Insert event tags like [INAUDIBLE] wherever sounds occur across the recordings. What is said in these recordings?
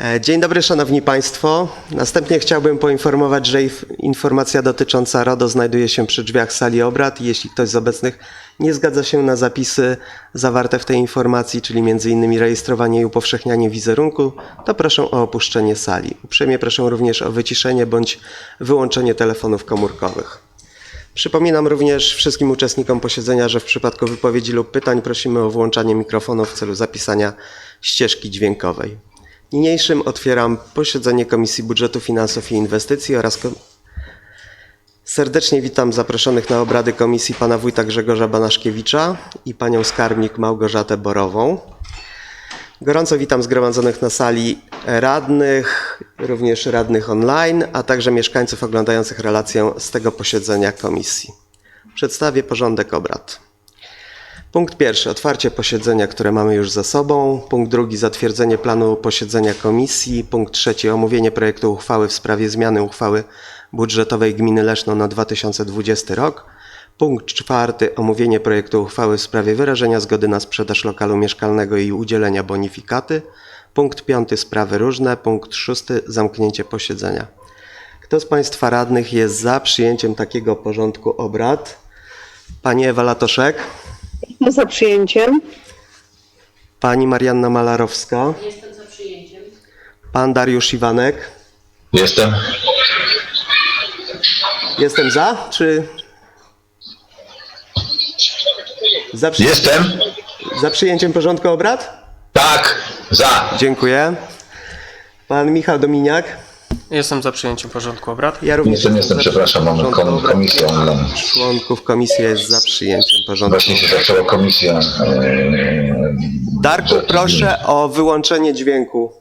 E, Dzień dobry, Szanowni Państwo. Następnie chciałbym poinformować, że inf- informacja dotycząca RODO znajduje się przy drzwiach sali obrad jeśli ktoś z obecnych nie zgadza się na zapisy zawarte w tej informacji, czyli m.in. rejestrowanie i upowszechnianie wizerunku, to proszę o opuszczenie sali. Uprzejmie proszę również o wyciszenie bądź wyłączenie telefonów komórkowych. Przypominam również wszystkim uczestnikom posiedzenia, że w przypadku wypowiedzi lub pytań prosimy o włączanie mikrofonu w celu zapisania ścieżki dźwiękowej. Niniejszym otwieram posiedzenie Komisji Budżetu, Finansów i Inwestycji oraz serdecznie witam zaproszonych na obrady komisji pana wójta Grzegorza Banaszkiewicza i panią skarbnik Małgorzatę Borową. Gorąco witam zgromadzonych na sali radnych, również radnych online, a także mieszkańców oglądających relację z tego posiedzenia komisji. Przedstawię porządek obrad. Punkt pierwszy otwarcie posiedzenia, które mamy już za sobą. Punkt drugi zatwierdzenie planu posiedzenia komisji. Punkt trzeci omówienie projektu uchwały w sprawie zmiany uchwały budżetowej gminy Leszno na 2020 rok. Punkt czwarty omówienie projektu uchwały w sprawie wyrażenia zgody na sprzedaż lokalu mieszkalnego i udzielenia bonifikaty. Punkt piąty sprawy różne. Punkt szósty zamknięcie posiedzenia. Kto z Państwa radnych jest za przyjęciem takiego porządku obrad? Pani Ewa Latoszek. Za przyjęciem. Pani Marianna Malarowska. Jestem za przyjęciem. Pan Dariusz Iwanek. Jestem. Jestem za, czy... Za, przy... Jestem. za przyjęciem porządku obrad? Tak. Za. Dziękuję. Pan Michał Dominiak. Jestem za przyjęciem porządku obrad. Ja również Jestem, jestem, za przepraszam, mamy porządku kom- obrad. komisję online. Członków komisji jest za przyjęciem porządku Właśnie się zaczęła komisja. e, Darku, budżetu proszę o wyłączenie dźwięku.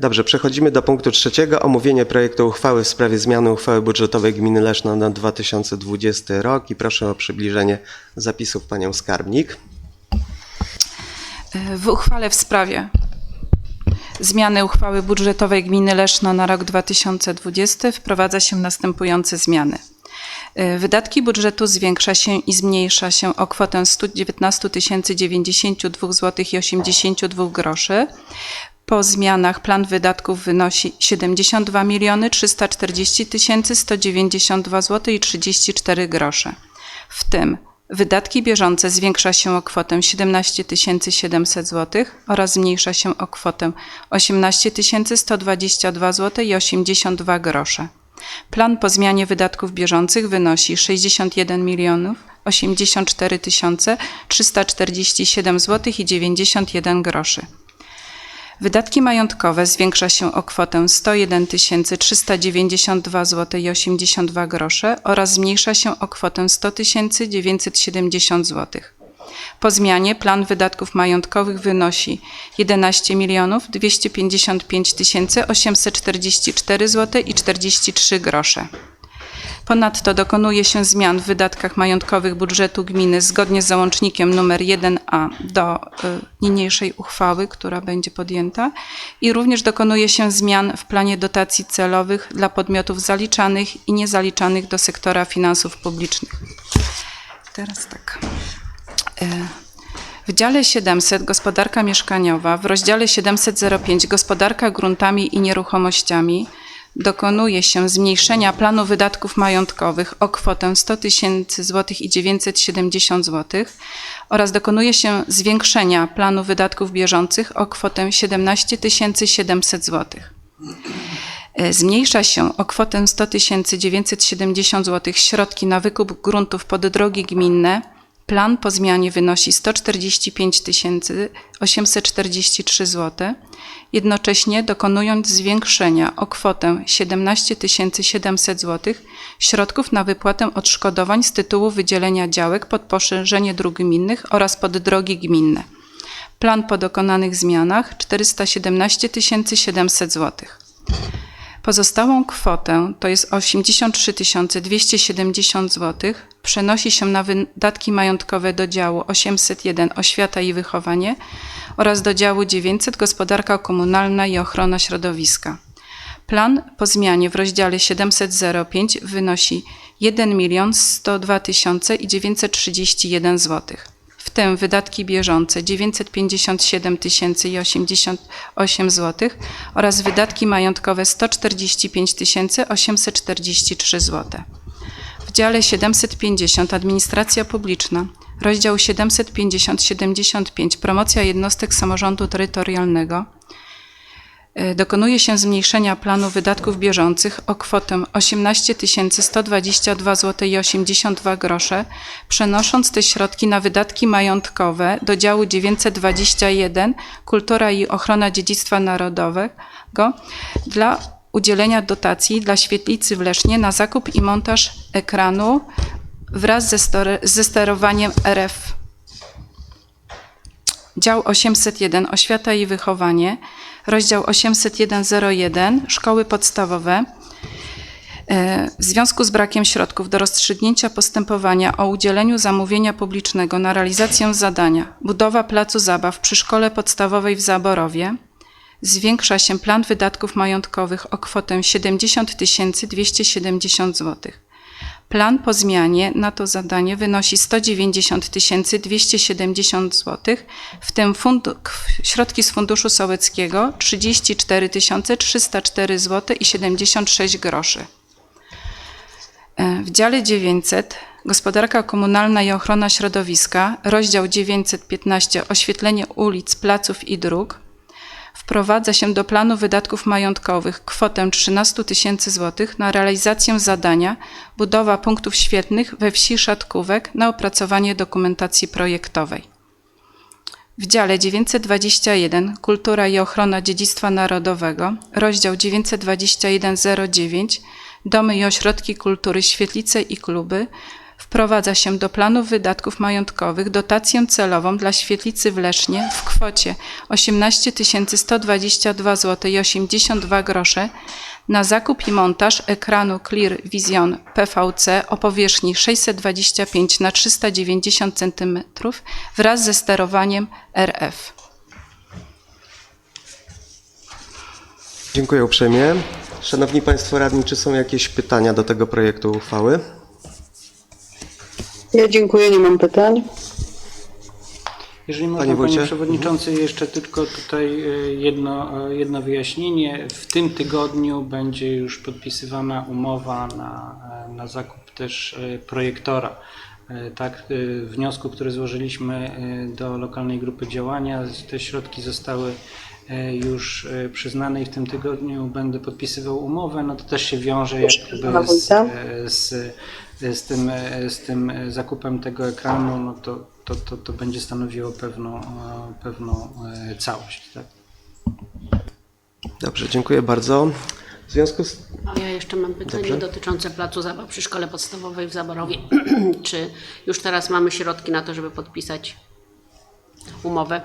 Dobrze, przechodzimy do punktu trzeciego. Omówienie projektu uchwały w sprawie zmiany uchwały budżetowej gminy Leszno na 2020 rok i proszę o przybliżenie zapisów panią skarbnik. W uchwale w sprawie zmiany uchwały budżetowej gminy Leszno na rok 2020 wprowadza się następujące zmiany. Y, Wydatki budżetu zwiększa się i zmniejsza się o kwotę 119 092 zł i 82 groszy. Po zmianach plan wydatków wynosi 72 340 192 zł i 34 grosze. W tym wydatki bieżące zwiększa się o kwotę 17 700 zł oraz zmniejsza się o kwotę 18 122 zł i 82 grosze. Plan po zmianie wydatków bieżących wynosi 61 milionów 84 347 zł i 91 groszy. Wydatki majątkowe zwiększa się o kwotę 101 392 zł i 82 grosze oraz zmniejsza się o kwotę 100 970 zł. Po zmianie plan wydatków majątkowych wynosi 11 255 844 zł i 43 grosze. Ponadto dokonuje się zmian w wydatkach majątkowych budżetu gminy zgodnie z załącznikiem nr 1a do y, niniejszej uchwały, która będzie podjęta i również dokonuje się zmian w planie dotacji celowych dla podmiotów zaliczanych i niezaliczanych do sektora finansów publicznych. Teraz tak. Y, W dziale 700 Gospodarka mieszkaniowa, w rozdziale 705 Gospodarka gruntami i nieruchomościami dokonuje się zmniejszenia planu wydatków majątkowych o kwotę 100 tysięcy złotych i 970 zł oraz dokonuje się zwiększenia planu wydatków bieżących o kwotę 17 700 zł. E, Zmniejsza się o kwotę 100 970 zł środki na wykup gruntów pod drogi gminne. Plan po zmianie wynosi 145 843 zł, jednocześnie dokonując zwiększenia o kwotę 17 700 zł środków na wypłatę odszkodowań z tytułu wydzielenia działek pod poszerzenie dróg gminnych oraz pod drogi gminne. Plan po dokonanych zmianach 417 700 zł. Pozostałą kwotę, to jest 83 270 zł, przenosi się na wydatki majątkowe do działu 801 Oświata i wychowanie oraz do działu 900 Gospodarka komunalna i ochrona środowiska. Plan po zmianie w rozdziale 705 wynosi 1 102 931 zł. w tym wydatki bieżące 957 tysięcy i 88 zł oraz wydatki majątkowe 145 tysięcy 843 zł. W dziale 750 Administracja Publiczna, rozdział 750-75 Promocja jednostek samorządu terytorialnego y, dokonuje się zmniejszenia planu wydatków bieżących o kwotę 18 122 zł i 82 grosze, przenosząc te środki na wydatki majątkowe do działu 921 Kultura i ochrona dziedzictwa narodowego dla udzielenia dotacji dla świetlicy w Lesznie na zakup i montaż ekranu wraz ze, ze sterowaniem RF. Dział 801 Oświata i wychowanie, rozdział 801.01 Szkoły podstawowe. E, W związku z brakiem środków do rozstrzygnięcia postępowania o udzieleniu zamówienia publicznego na realizację zadania budowa placu zabaw przy szkole podstawowej w Zaborowie zwiększa się plan wydatków majątkowych o kwotę 70 270 zł. Plan po zmianie na to zadanie wynosi 190 270 zł, w tym środki z Funduszu Sołeckiego 34 304 zł i 76 groszy. E, W dziale 900 Gospodarka komunalna i ochrona środowiska, rozdział 915 Oświetlenie ulic, placów i dróg wprowadza się do planu wydatków majątkowych kwotę 13 tysięcy złotych na realizację zadania budowa punktów świetnych we wsi Szatkówek na opracowanie dokumentacji projektowej. W dziale 921 Kultura i ochrona dziedzictwa narodowego, rozdział 92109 Domy i ośrodki kultury, świetlice i kluby wprowadza się do planu wydatków majątkowych dotację celową dla świetlicy w Lesznie w kwocie 18 122 zł i 82 grosze na zakup i montaż ekranu Clear Vision PVC o powierzchni 625 na 390 cm wraz ze sterowaniem RF. Dziękuję uprzejmie. Szanowni Państwo Radni, czy są jakieś pytania do tego projektu uchwały? Ja dziękuję, nie mam pytań. Jeżeli można, Panie panie? Przewodniczący, jeszcze tylko tutaj e, jedno, e, jedno wyjaśnienie. W tym tygodniu będzie już podpisywana umowa na, e, na zakup też projektora. Tak, wniosku, który złożyliśmy do lokalnej grupy działania, te środki zostały już e, przyznane i w tym tygodniu będę podpisywał umowę. No to też się wiąże jakby z, e, z, z, tym, e, z tym e, zakupem tego ekranu, no to, to, to, to będzie stanowiło pewną, e, pewną e, całość. Tak? Dobrze, dziękuję bardzo. W związku z... A ja jeszcze mam pytanie Dobrze. dotyczące placu zabaw przy szkole podstawowej w Zaborowie. [CLEARS THROAT] Czy już teraz mamy środki na to, żeby podpisać umowę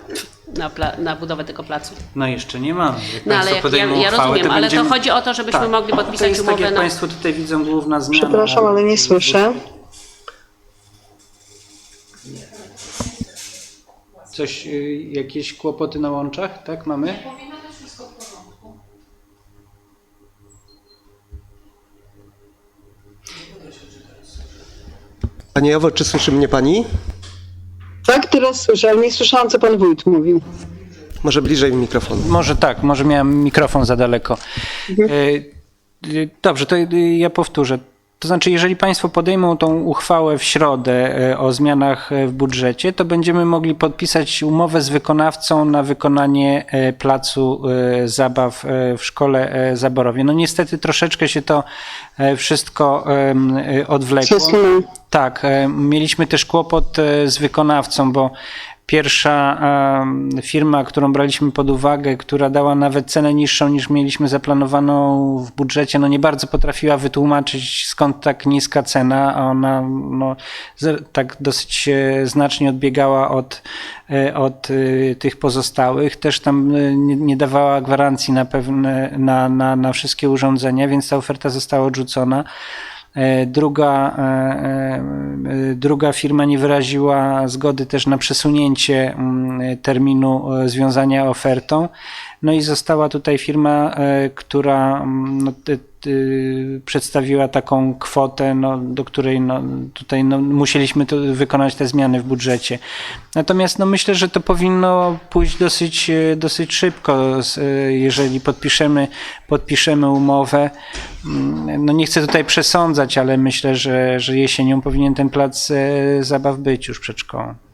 na, pla- na budowę tego placu? No jeszcze nie mamy. Jak No ale państwo jak, ja, podejmą ja uchwałę, rozumiem, ale to będziemy- chodzi o to, żebyśmy Tak. mogli To podpisać jest tak, umowę jak na... Państwo tutaj widzą główna zmiana. Przepraszam, ale nie słyszę. Coś, y, jakieś kłopoty na łączach, tak mamy? Pani Ewo, czy słyszy mnie Pani? Teraz słyszę, ale nie słyszałam, co pan wójt mówił. Może bliżej mikrofonu. Może tak, może miałem mikrofon za daleko. E, e, Dobrze, to ja powtórzę. To znaczy, jeżeli Państwo podejmą tą uchwałę w środę e, o zmianach e, w budżecie, to będziemy mogli podpisać umowę z wykonawcą na wykonanie e, placu zabaw w szkole Zaborowie. No niestety troszeczkę się to wszystko odwlekło. Tak, mieliśmy też kłopot z wykonawcą, bo pierwsza firma, którą braliśmy pod uwagę, która dała nawet cenę niższą niż mieliśmy zaplanowaną w budżecie, no nie bardzo potrafiła wytłumaczyć skąd tak niska cena, a ona no, tak dosyć e, znacznie odbiegała od, e, od e, tych pozostałych. Też tam nie, nie dawała gwarancji na pewne, na, na, na wszystkie urządzenia, więc ta oferta została odrzucona. E, Druga, e, e, druga firma nie wyraziła zgody też na przesunięcie mm, terminu związania ofertą. No i została tutaj firma, e, która mm, no, te- y, przedstawiła taką kwotę, no, do której no, tutaj no, musieliśmy to, wykonać te zmiany w budżecie. Natomiast no, myślę, że to powinno pójść dosyć, e, dosyć szybko, e, jeżeli podpiszemy, podpiszemy umowę. Mm, No, nie chcę tutaj przesądzać, ale myślę, że, że jesienią powinien ten plac zabaw być już przed szkołą.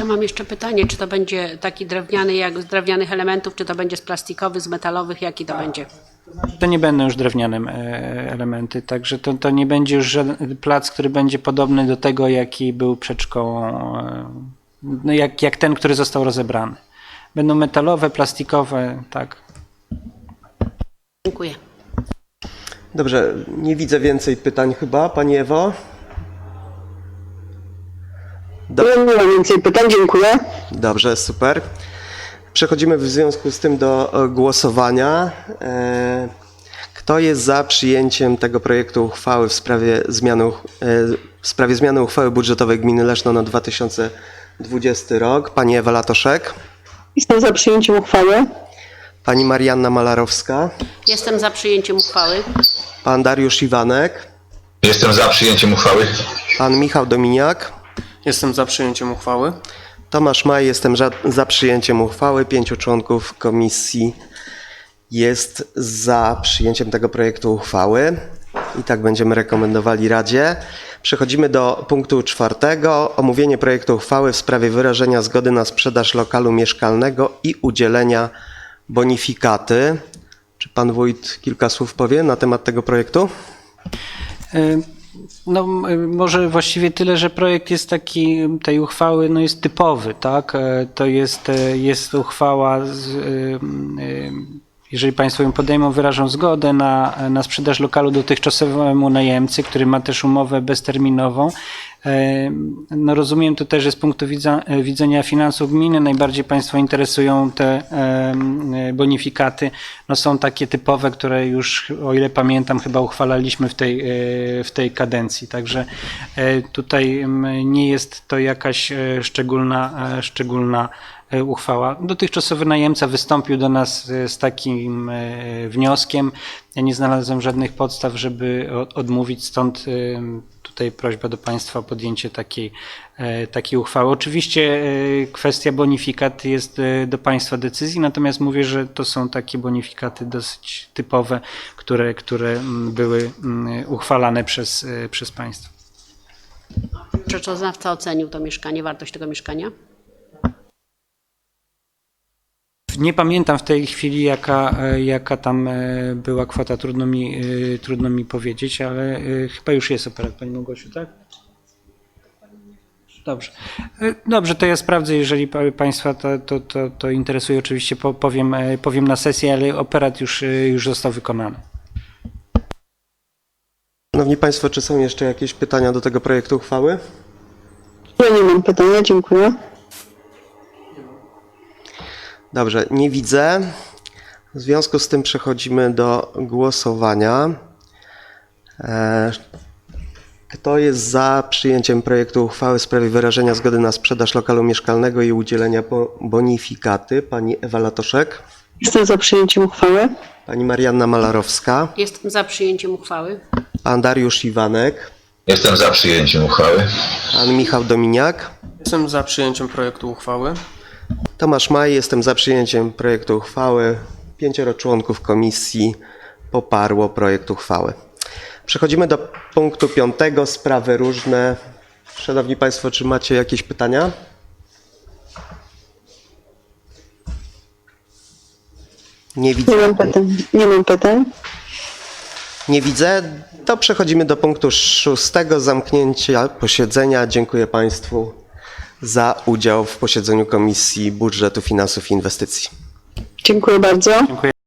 Ja mam jeszcze pytanie, czy to będzie taki drewniany, jak z drewnianych elementów, czy to będzie z plastikowych, z metalowych, jaki to będzie? To nie będą już drewniane e, elementy, także to, to nie będzie już żaden plac, który będzie podobny do tego, jaki był przed szkołą, e, no jak, jak ten, który został rozebrany. Będą metalowe, plastikowe, tak. Dziękuję. Dobrze, nie widzę więcej pytań chyba. Pani Ewo? Do- Nie, nie ma więcej pytań, dziękuję. Dobrze, super. Przechodzimy w związku z tym do e, głosowania. E, Kto jest za przyjęciem tego projektu uchwały w sprawie zmiany, e, w sprawie zmiany uchwały budżetowej Gminy Leszno na 2020 rok? Pani Ewa Latoszek, Jestem za przyjęciem uchwały. pani Marianna Malarowska, Jestem za przyjęciem uchwały. pan Dariusz Iwanek, Jestem za przyjęciem uchwały. pan Michał Dominiak, Jestem za przyjęciem uchwały. Tomasz Maj, jestem za, za przyjęciem uchwały. Pięciu członków komisji jest za przyjęciem tego projektu uchwały. I tak będziemy rekomendowali Radzie. Przechodzimy do punktu czwartego. Omówienie projektu uchwały w sprawie wyrażenia zgody na sprzedaż lokalu mieszkalnego i udzielenia bonifikaty. Czy pan wójt kilka słów powie na temat tego projektu? Y, No, m- może właściwie tyle, że projekt jest taki, tej uchwały, no jest typowy, tak? E, To jest, e, jest uchwała, z, y, y, jeżeli Państwo ją podejmą, wyrażą zgodę na, na sprzedaż lokalu dotychczasowemu najemcy, który ma też umowę bezterminową. No rozumiem to też, że z punktu e, widzenia finansów gminy najbardziej Państwa interesują te e, bonifikaty. No są takie typowe, które już, o ile pamiętam, chyba uchwalaliśmy w tej, e, w tej kadencji. Także tutaj nie jest to jakaś szczególna, szczególna uchwała. Dotychczasowy najemca wystąpił do nas e, z takim e, wnioskiem. Ja nie znalazłem żadnych podstaw, żeby od- odmówić, stąd tutaj prośba do Państwa o podjęcie takiej, e, takiej uchwały. Oczywiście e, kwestia bonifikaty jest e, do Państwa decyzji, natomiast mówię, że to są takie bonifikaty dosyć typowe, które, które mm, były mm, uchwalane przez, e, przez Państwa. Rzeczoznawca ocenił to mieszkanie, wartość tego mieszkania? Nie pamiętam w tej chwili, jaka, e, jaka tam e, była kwota, trudno mi, e, trudno mi powiedzieć, ale chyba już jest operat, Pani Małgosiu, tak? Dobrze. Dobrze, to ja sprawdzę, jeżeli pa- Państwa to, to, to, to interesuje, oczywiście po- powiem, powiem na sesji, ale operat już, już został wykonany. Szanowni Państwo, czy są jeszcze jakieś pytania do tego projektu uchwały? Ja nie mam pytania, dziękuję. Dobrze, nie widzę. W związku z tym przechodzimy do głosowania. E, Kto jest za przyjęciem projektu uchwały w sprawie wyrażenia zgody na sprzedaż lokalu mieszkalnego i udzielenia bo- bonifikaty? Pani Ewa Latoszek, Jestem za przyjęciem uchwały. pani Marianna Malarowska, Jestem za przyjęciem uchwały. pan Dariusz Iwanek, Jestem za przyjęciem uchwały. pan Michał Dominiak, Jestem za przyjęciem projektu uchwały. Tomasz Maj, jestem za przyjęciem projektu uchwały. Pięcioro członków komisji poparło projekt uchwały. Przechodzimy do punktu piątego, sprawy różne. Szanowni Państwo, czy macie jakieś pytania? Nie Nie widzę. mam pytań. Nie mam pytań. Nie widzę. To przechodzimy do punktu szóstego, zamknięcia posiedzenia. Dziękuję Państwu za udział w posiedzeniu Komisji Budżetu, Finansów i Inwestycji. Dziękuję bardzo. Dziękuję.